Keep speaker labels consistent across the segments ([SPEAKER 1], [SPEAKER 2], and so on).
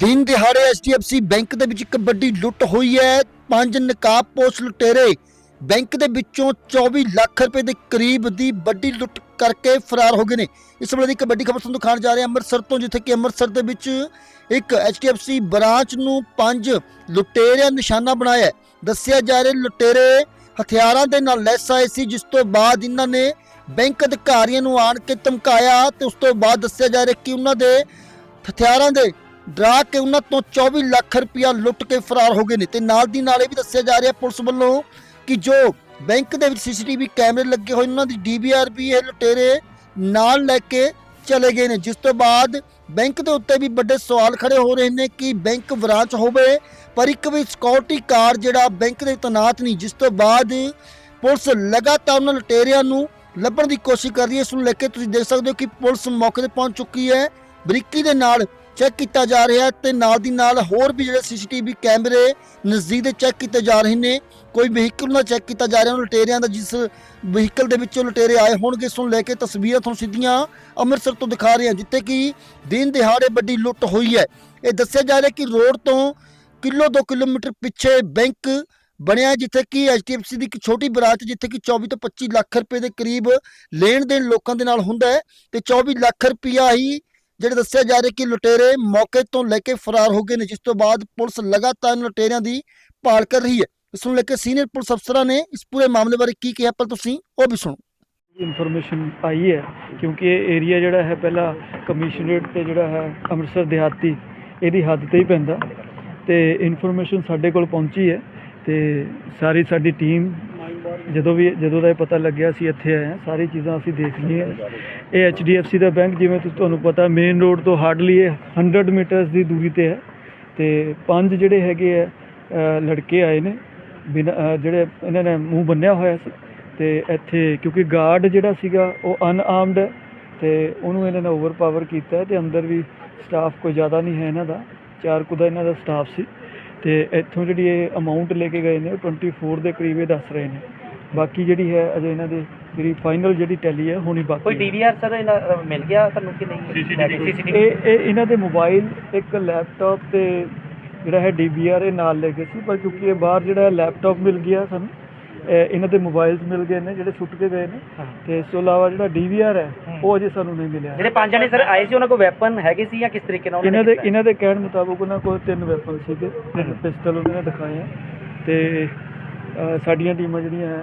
[SPEAKER 1] ਦਿਨ ਦਿਹਾੜੇ HDFC bank ਦੇ ਵਿੱਚ ਇੱਕ ਵੱਡੀ ਲੁੱਟ ਹੋਈ ਹੈ। ਪੰਜ ਨਕਾਬਪੋਸ਼ ਲੁਟੇਰੇ ਬੈਂਕ ਦੇ ਵਿੱਚੋਂ 24 ਲੱਖ ਰੁਪਏ ਦੇ ਕਰੀਬ ਦੀ ਵੱਡੀ ਲੁੱਟ ਕਰਕੇ ਫਰਾਰ ਹੋ ਗਏ ਨੇ। ਇਸ ਵੇਲੇ ਦੀ ਇੱਕ ਵੱਡੀ ਖਬਰ ਤੁਹਾਨੂੰ ਦਿਖਾਉਣ ਜਾ ਰਹੇ। ਹਾਂ ਅੰਮ੍ਰਿਤਸਰ ਤੋਂ, ਜਿੱਥੇ ਕਿ ਅੰਮ੍ਰਿਤਸਰ ਦੇ ਵਿੱਚ ਇੱਕ HDFC ਬ੍ਰਾਂਚ ਨੂੰ ਪੰਜ ਲੁਟੇਰਿਆਂ ਨਿਸ਼ਾਨਾ ਬਣਾਇਆ। ਦੱਸਿਆ ਜਾ ਰਿਹਾ, ਲੁਟੇਰੇ ਹਥਿਆਰਾਂ ਦੇ ਨਾਲ ਲੈਸ ਆਏ ਸੀ, ਜਿਸ ਤੋਂ ਬਾਅਦ ਇਹਨਾਂ ਨੇ ਬੈਂਕ ਅਧਿਕਾਰੀਆਂ ਨੂੰ ਆਣ ਕੇ ਧਮਕਾਇਆ ਤੇ ਉਸ ਤੋਂ ਬਾਅਦ ਦੱਸਿਆ ਜਾ ਰਿਹਾ ਕਿ ਉਹਨਾਂ ਦੇ ਹਥਿਆਰਾਂ ਦੇ ਡਰਾ ਕੇ ਉਹਨਾਂ ਤੋਂ 24 ਲੱਖ ਰੁਪਇਆ ਲੁੱਟ ਕੇ ਫਰਾਰ ਹੋ ਗਏ ਨੇ। ਤੇ ਨਾਲ ਦੀ ਨਾਲ ਇਹ ਵੀ ਦੱਸਿਆ ਜਾ ਰਿਹਾ ਪੁਲਿਸ ਵੱਲੋਂ ਕਿ ਜੋ ਬੈਂਕ ਦੇ ਵਿੱਚ ਸੀਸੀਟੀਵੀ ਕੈਮਰੇ ਲੱਗੇ ਹੋਏ ਉਹਨਾਂ ਦੀ ਡੀਵੀਆਰ ਵੀ ਇਹ ਲੁਟੇਰੇ ਨਾਲ ਲੈ ਕੇ ਚਲੇ ਗਏ ਨੇ। ਜਿਸ ਤੋਂ ਬਾਅਦ ਬੈਂਕ ਦੇ ਉੱਤੇ ਵੀ ਵੱਡੇ ਸਵਾਲ ਖੜੇ ਹੋ ਰਹੇ ਨੇ ਕਿ ਬੈਂਕ ਬ੍ਰਾਂਚ ਹੋਵੇ, ਪਰ ਇੱਕ ਵੀ ਸਿਕਿਉਰਿਟੀ ਕਾਰ ਜਿਹੜਾ ਬੈਂਕ ਦੇ ਤੈਨਾਤ ਨਹੀਂ। ਜਿਸ ਤੋਂ ਬਾਅਦ ਪੁਲਿਸ ਲਗਾਤਾਰ ਉਹਨਾਂ ਲੁਟੇਰਿਆਂ ਨੂੰ ਲੱਭਣ ਦੀ ਕੋਸ਼ਿਸ਼ ਕਰ ਰਹੀ ਹੈ। ਇਸ ਨੂੰ ਲੈ ਕੇ ਤੁਸੀਂ ਦੇਖ ਸਕਦੇ ਹੋ ਕਿ ਪੁਲਿਸ ਮੌਕੇ ਤੇ ਪਹੁੰਚ ਚੁੱਕੀ ਹੈ। ਬਰੀਕੀ ਦੇ ਨਾਲ ਚੈੱਕ ਕੀਤਾ ਜਾ ਰਿਹਾ ਹੈ ਤੇ ਨਾਲ ਦੀ ਨਾਲ ਹੋਰ ਵੀ ਜਿਹੜੇ ਸੀਸੀਟੀਵੀ ਕੈਮਰੇ ਨਜ਼ਦੀਕ ਦੇ ਚੈੱਕ ਕੀਤੇ ਜਾ ਰਹੇ ਨੇ। ਕੋਈ ਵਹੀਕਲ ਨਾਲ ਚੈੱਕ ਕੀਤਾ ਜਾ ਰਿਹਾ ਉਹਨਾਂ ਲੁਟੇਰਿਆਂ ਦਾ ਜਿਸ ਵਹੀਕਲ ਦੇ ਵਿੱਚੋਂ ਲੁਟੇਰੇ ਆਏ ਹੋਣਗੇ, ਇਸ ਨੂੰ ਲੈ ਕੇ ਤਸਵੀਰਾਂ ਤੁਹਾਨੂੰ ਸਿੱਧੀਆਂ ਅੰਮ੍ਰਿਤਸਰ ਤੋਂ ਦਿਖਾ ਰਹੇ ਹਾਂ, ਜਿੱਥੇ ਕਿ ਦਿਨ ਦਿਹਾੜੇ ਵੱਡੀ ਲੁੱਟ ਹੋਈ ਹੈ। ਇਹ ਦੱਸਿਆ ਜਾ ਰਿਹਾ ਕਿ ਰੋਡ ਤੋਂ ਕਿਲੋ 2 ਕਿਲੋਮੀਟਰ ਪਿੱਛੇ ਬੈਂਕ ਬਣਿਆ ਜਿੱਥੇ ਕਿ HDFC ਦੀ ਇੱਕ ਛੋਟੀ ਬ੍ਰਾਂਚ ਜਿੱਥੇ ਕਿ 24 ਤੋਂ 25 ਲੱਖ ਰੁਪਏ ਦੇ ਕਰੀਬ ਲੈਣ ਦੇਣ ਲੋਕਾਂ ਦੇ ਨਾਲ ਹੁੰਦਾ ਹੈ ਤੇ 24 ਲੱਖ ਰੁਪਇਆ ਹੀ ਜਿਹੜੇ ਦੱਸਿਆ ਜਾ ਰਿਹਾ ਕਿ ਲੁਟੇਰੇ ਮੌਕੇ ਤੋਂ ਲੈ ਕੇ ਫਰਾਰ ਹੋ ਗਏ ਨੇ, ਜਿਸ ਤੋਂ ਬਾਅਦ ਪੁਲਿਸ ਲਗਾਤਾਰ ਲੁਟੇਰਿਆਂ ਦੀ ਭਾਲ ਕਰ ਰਹੀ ਹੈ। ਇਸ ਨੂੰ ਲੈ ਕੇ ਸੀਨੀਅਰ ਪੁਲਿਸ ਅਫਸਰਾਂ ਨੇ ਇਸ ਪੂਰੇ ਮਾਮਲੇ ਬਾਰੇ ਕੀ ਕਿਹਾ, ਪਰ ਤੁਸੀਂ ਉਹ ਵੀ ਸੁਣੋ।
[SPEAKER 2] ਇਨਫੋਰਮੇਸ਼ਨ ਆਈ ਹੈ, ਕਿਉਂਕਿ ਇਹ ਏਰੀਆ ਜਿਹੜਾ ਹੈ ਪਹਿਲਾਂ ਕਮਿਸ਼ਨਰੇਟ ਤੇ ਜਿਹੜਾ ਹੈ ਅੰਮ੍ਰਿਤਸਰ ਦਿਹਾਤੀ, ਇਹਦੀ ਹੱਦ ਤੇ ਹੀ ਪੈਂਦਾ। ਤੇ ਇਨਫੋਰਮੇਸ਼ਨ ਸਾਡੇ ਕੋਲ ਪਹੁੰਚੀ ਹੈ ਤੇ ਸਾਰੀ ਸਾਡੀ ਟੀਮ ਜਦੋਂ ਵੀ, ਜਦੋਂ ਦਾ ਇਹ ਪਤਾ ਲੱਗਿਆ ਸੀ ਇੱਥੇ ਆਏ ਹਾਂ, ਸਾਰੀ ਚੀਜ਼ਾਂ ਅਸੀਂ ਦੇਖ ਲਈਆਂ। ਇਹ HDFC ਦਾ ਬੈਂਕ ਜਿਵੇਂ ਤੁਸੀਂ ਤੁਹਾਨੂੰ ਪਤਾ ਮੇਨ ਰੋਡ ਤੋਂ ਹਾਰਡਲੀ ਇਹ 100 ਮੀਟਰਸ ਦੀ ਦੂਰੀ ਤੇ ਹੈ। ਤੇ ਪੰਜ ਜਿਹੜੇ ਹੈਗੇ ਆ ਲੜਕੇ ਆਏ ਨੇ, ਬਿਨਾਂ ਜਿਹੜੇ ਇਹਨਾਂ ਨੇ ਮੂੰਹ ਬੰਨਿਆ ਹੋਇਆ ਸੀ। ਤੇ ਇੱਥੇ ਕਿਉਂਕਿ ਗਾਰਡ ਜਿਹੜਾ ਸੀਗਾ, ਉਹ ਅਨਆਰਮਡ ਹੈ। ਤੇ ਉਹਨੂੰ ਇਹਨਾਂ ਨੇ ਓਵਰਪਾਵਰ ਕੀਤਾ ਹੈ ਤੇ ਅੰਦਰ ਵੀ ਸਟਾਫ ਕੋਈ ਜ਼ਿਆਦਾ ਨਹੀਂ ਹੈ ਇਹਨਾਂ ਦਾ। ਚਾਰ ਕੁ ਦਾ ਇਹਨਾਂ ਦਾ ਸਟਾਫ ਸੀ। ਤੇ ਇੱਥੋਂ ਜਿਹੜੀ ਇਹ ਅਮਾਉਂਟ ਲੈ ਕੇ ਗਏ ਨੇ, ਉਹ 24 ਦੇ ਕਰੀਬ ਇਹ ਦੱਸ ਰਹੇ ਨੇ। ਬਾਕੀ ਜਿਹੜੀ ਹੈ ਅਜੇ ਇਹਨਾਂ ਦੇ ਜਿਹੜੀ ਫਾਈਨਲ ਜਿਹੜੀ ਟੈਲੀ ਹੈ ਹੋਣੀ ਬਾਕੀ
[SPEAKER 3] ਕੋਈ
[SPEAKER 2] ਹੈ।
[SPEAKER 3] ਡੀਵੀਆਰ ਸਰ ਇਹਨਾਂ ਮਿਲ ਗਿਆ ਤੁਹਾਨੂੰ ਕਿ ਨਹੀਂ?
[SPEAKER 2] ਇਹ ਇਹ ਇਹਨਾਂ ਦੇ ਮੋਬਾਈਲ ਇੱਕ ਲੈਪਟਾਪ ਤੇ ਜਿਹੜਾ ਹੈ ਡੀਬੀਆਰ ਇਹ ਨਾਲ ਲੈ ਗਏ ਸੀ ਪਰ ਕਿਉਂਕਿ ਇਹ ਬਾਹਰ ਜਿਹੜਾ ਲੈਪਟਾਪ ਮਿਲ ਗਿਆ ਸਾਨੂੰ ਇਹ ਇਹਨਾਂ ਦੇ ਮੋਬਾਈਲਸ ਮਿਲ ਗਏ ਨੇ ਜਿਹੜੇ ਸੁੱਟ ਕੇ ਗਏ ਨੇ। ਤੇ ਇਸ ਤੋਂ ਇਲਾਵਾ ਜਿਹੜਾ ਡੀਵੀਆਰ ਹੈ ਉਹ ਅਜੇ ਸਾਨੂੰ ਨਹੀਂ ਮਿਲਿਆ।
[SPEAKER 3] ਜਿਹੜੇ ਪੰਜ ਜਣੇ ਸਰ ਆਏ ਸੀ ਉਹਨਾਂ ਕੋਲ ਵੈਪਨ ਹੈਗੇ ਸੀ ਜਾਂ ਕਿਸ ਤਰੀਕੇ ਨਾਲ
[SPEAKER 2] ਇਹਨਾਂ ਦੇ ਇਹਨਾਂ ਦੇ ਕਹਿਣ ਮੁਤਾਬਕ ਉਹਨਾਂ ਕੋਲ ਤਿੰਨ ਵੈਪਨ ਸੀਗੇ ਤਿੰਨ ਪਿਸਟਲ ਉਹਨਾਂ ਨੇ ਦਿਖਾਏ ਆ। ਤੇ ਅ, ਸਾਡੀਆਂ ਟੀਮਾਂ ਜਿਹੜੀਆਂ ਹੈ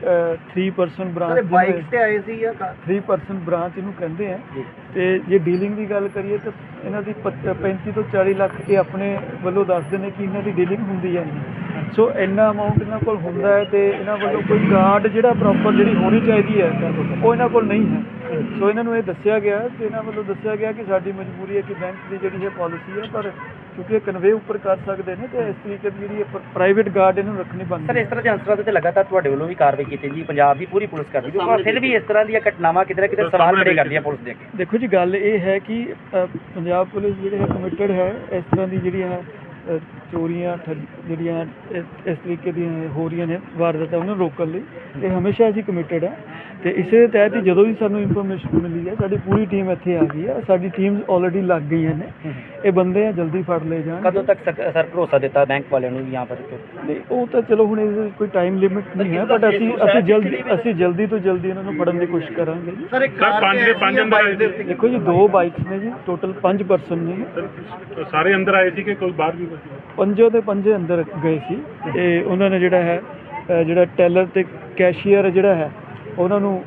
[SPEAKER 2] 3 ਪਰਸਨ ਬ੍ਰਾਂਚ ਬਾਈਕ ਤੇ ਆਏ ਸੀ ਜਾਂ 3 ਪਰਸਨ ਬ੍ਰਾਂਚ ਇਹਨੂੰ ਕਹਿੰਦੇ ਆ। ਤੇ ਜੇ ਡੀਲਿੰਗ ਦੀ ਗੱਲ ਕਰੀਏ ਤਾਂ ਇਹਨਾਂ ਦੀ ਪੱਚ- 35 ਤੋਂ 40 ਲੱਖ ਇਹ ਆਪਣੇ ਵੱਲੋਂ ਦੱਸਦੇ ਨੇ ਕਿ ਇਹਨਾਂ ਦੀ ਡੀਲਿੰਗ ਹੁੰਦੀ ਹੈ ਨਹੀਂ ਸੋ ਇੰਨਾ ਅਮਾਉਂਟ ਇਹਨਾਂ ਕੋਲ ਹੁੰਦਾ ਹੈ ਤੇ ਇਹਨਾਂ ਵੱਲੋਂ ਕੋਈ ਗਾਰਡ ਜਿਹੜਾ ਪ੍ਰੋਪਰ ਜਿਹੜੀ ਹੋਣੀ ਚਾਹੀਦੀ ਹੈ ਉਹ ਇਹਨਾਂ ਕੋਲ ਨਹੀਂ ਹੈ। ਸੋ ਇਹਨਾਂ ਨੂੰ ਇਹ ਦੱਸਿਆ ਗਿਆ ਤੇ ਇਹਨਾਂ ਵੱਲੋਂ ਦੱਸਿਆ ਗਿਆ ਕਿ ਸਾਡੀ ਮਜਬੂਰੀ ਹੈ ਕਿ ਬੈਂਕ ਦੀ ਜਿਹੜੀ ਹੈ ਪਾਲਿਸੀ ਹੈ ਪਰ ਕਿਉਂਕਿ ਇਹ ਕਨਵੇ ਉੱਪਰ ਕਰ ਸਕਦੇ ਨੇ ਤੇ ਇਸ ਤਰੀਕੇ ਦੀ ਜਿਹੜੀ ਪ੍ਰਾਈਵੇਟ ਗਾਰਡ ਇਹਨੂੰ ਰੱਖਣੀ
[SPEAKER 3] ਸਰ
[SPEAKER 2] ਬਣਦੀ
[SPEAKER 3] ਇਸ ਤਰ੍ਹਾਂ ਦੇ ਅੰਸਰਾਂ ਤੇ ਲਗਾਤਾਰ ਤੁਹਾਡੇ ਵੱਲੋਂ ਵੀ ਕਾਰਵਾਈ ਕੀਤੀ ਜੀ ਪੰਜਾਬ ਦੀ ਪੂਰੀ ਪੁਲਿਸ ਕਰਦੀ ਹੈ। ਪਰ ਫਿਰ ਵੀ ਇਸ ਤਰ੍ਹਾਂ ਦੀਆਂ ਘਟਨਾਵਾਂ ਕਿਤੇ ਨਾ ਕਿਤੇ ਸਵਾਲ ਖੜੇ ਕਰਦੀ ਹੈ ਪੁਲਿਸ ਦੇ ਅੱਗੇ।
[SPEAKER 2] ਦੇਖੋ ਜੀ ਗੱਲ ਇਹ ਹੈ ਕਿ ਪੰਜਾਬ ਪੁਲਿਸ ਜਿਹੜੇ ਹੈ ਕਮਿਟਡ ਹੈ ਇਸ ਤਰ੍ਹਾਂ ਦੀ ਜਿਹੜੀਆਂ ਅ, ਚੋਰੀਆਂ ਠੱਗ- ਜਿਹੜੀਆਂ ਇਸ- ਇਸ ਤਰੀਕੇ ਦੀਆਂ ਹੋ ਰਹੀਆਂ ਨੇ ਵਾਰਦਾਤਾਂ ਉਹਨਾਂ ਨੂੰ ਰੋਕਣ ਲਈ। ਤੇ ਹਮੇਸ਼ਾ ਅਸੀਂ ਕਮਿਟਡ ਆ। ਤੇ ਇਸੇ ਦੇ ਤਹਿਤ ਹੀ ਜਦੋਂ ਵੀ ਸਾਨੂੰ ਇਨਫੋਰਮੇਸ਼ਨ ਮਿਲੀ ਹੈ ਸਾਡੀ ਪੂਰੀ ਟੀਮ ਇੱਥੇ ਆ ਗਈ ਹੈ ਸਾਡੀ ਟੀਮਸ ਆਲਰੇਡੀ ਲੱਗ ਗਈਆਂ ਨੇ। ਇਹ ਬੰਦੇ ਆ ਜਲਦੀ ਫੜ ਲਏ ਜਾਣ।
[SPEAKER 3] ਕਦੋਂ ਤੱਕ ਸਰ ਭਰੋਸਾ ਦਿੱਤਾ ਬੈਂਕ ਵਾਲਿਆਂ ਨੂੰ ਵੀ ਯਹਾਂ
[SPEAKER 2] ਨਹੀਂ ਉਹ ਤਾਂ ਚਲੋ ਹੁਣ ਇਹਦੇ ਵਿੱਚ ਕੋਈ ਟਾਈਮ ਲਿਮਿਟ ਨਹੀਂ ਹੈ ਬਟ ਅਸੀਂ ਅਸੀਂ ਜਲਦੀ ਅਸੀਂ ਜਲਦੀ ਤੋਂ ਜਲਦੀ ਇਹਨਾਂ ਨੂੰ ਫੜਨ ਦੀ ਕੋਸ਼ਿਸ਼ ਕਰਾਂਗੇ ਜੀ।
[SPEAKER 4] ਸਰ ਪੰਜ ਦੇ ਪੰਜ ਅੰਦਰ ਆਏ
[SPEAKER 2] ਦੇਖੋ ਜੀ ਦੋ ਬਾਈਕਸ ਨੇ ਜੀ ਟੋਟਲ ਪੰਜ ਪਰਸਨ ਨੇ
[SPEAKER 4] ਸੀ ਸਾਰੇ ਅੰਦਰ ਆਏ ਸੀ ਕਿ ਕੋਈ ਬਾਹਰ ਵੀ
[SPEAKER 2] ਪੰਜੋ ਦੇ ਪੰਜੇ ਅੰਦਰ ਗਏ ਸੀ ਤੇ ਉਹਨਾਂ ਨੇ ਜਿਹੜਾ ਹੈ ਜਿਹੜਾ ਟੈਲਰ ਤੇ ਕੈਸ਼ੀਅਰ ਜਿਹੜਾ ਹੈ ਉਹਨਾਂ ਨੂੰ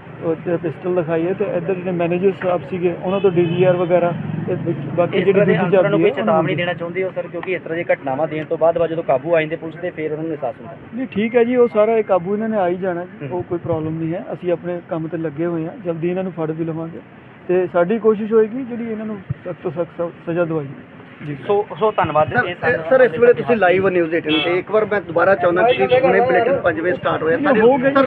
[SPEAKER 2] ਪਿਸਟਲ ਦਿਖਾਈ ਹੈ ਤੇ ਇੱਧਰ ਜਿਹੜੇ ਮੈਨੇਜਰ ਸਾਹਿਬ ਸੀਗੇ ਉਹਨਾਂ ਤੋਂ ਡੀਵੀਆਰ ਵਗੈਰਾ ਤੇ ਬਾਕੀ ਜਿਹੜੀ ਦੂਜੀ
[SPEAKER 3] ਨੂੰ ਕੋਈ
[SPEAKER 2] ਹੈ ਉਹਨਾਂ
[SPEAKER 3] ਚੇਤਾਵਨੀ
[SPEAKER 2] ਨੂੰ
[SPEAKER 3] ਦੇਣਾ ਚਾਹੁੰਦੇ ਹੋ ਸਰ? ਕਿਉਂਕਿ ਇਸ ਤਰ੍ਹਾਂ ਦੀਆਂ ਘਟਨਾਵਾਂ ਦੇਣ ਤੋਂ ਬਾਅਦ ਜਦੋਂ ਕਾਬੂ ਆ ਜਾਂਦੇ ਪੁਲਿਸ ਦੇ ਫਿਰ ਉਹਨਾਂ ਨੂੰ ਅਹਿਸਾਸ ਹੁੰਦਾ।
[SPEAKER 2] ਨਹੀਂ ਠੀਕ ਹੈ ਜੀ ਉਹ ਸਾਰਾ ਇਹ ਕਾਬੂ ਇਹਨਾਂ ਨੇ ਆ ਹੀ ਜਾਣਾ ਉਹ ਕੋਈ ਪ੍ਰੋਬਲਮ ਨਹੀਂ ਹੈ ਅਸੀਂ ਆਪਣੇ ਕੰਮ ਤੇ ਲੱਗੇ ਹੋਏ ਹਾਂ ਜਲਦੀ ਇਹਨਾਂ ਨੂੰ ਫੜ ਵੀ ਲਵਾਂਗੇ ਤੇ ਸਾਡੀ ਕੋਸ਼ਿਸ਼ ਹੋਏਗੀ ਜਿਹੜੀ ਇਹਨਾਂ ਨੂੰ ਸਖਤ ਤੋਂ ਸਖਤ ਸਜ਼ਾ ਦਵਾਈ
[SPEAKER 3] ਸੋ ਸੋ ਧੰਨਵਾਦ ਇਹ
[SPEAKER 5] ਸਰ ਸਰ ਇਸ ਵੇਲੇ ਤੁਸੀਂ ਲਾਈਵ ਨਿਊਜ਼ 18 ਤੇ ਇੱਕ ਵਾਰ ਮੈਂ ਦੁਬਾਰਾ ਚਾਹੁੰਦਾ ਕਿ ਹੁਣੇ ਬੁਲੇਟਿਨ 5 ਵਜੇ ਸਟਾਰਟ ਹੋਇਆ।
[SPEAKER 2] ਗਈ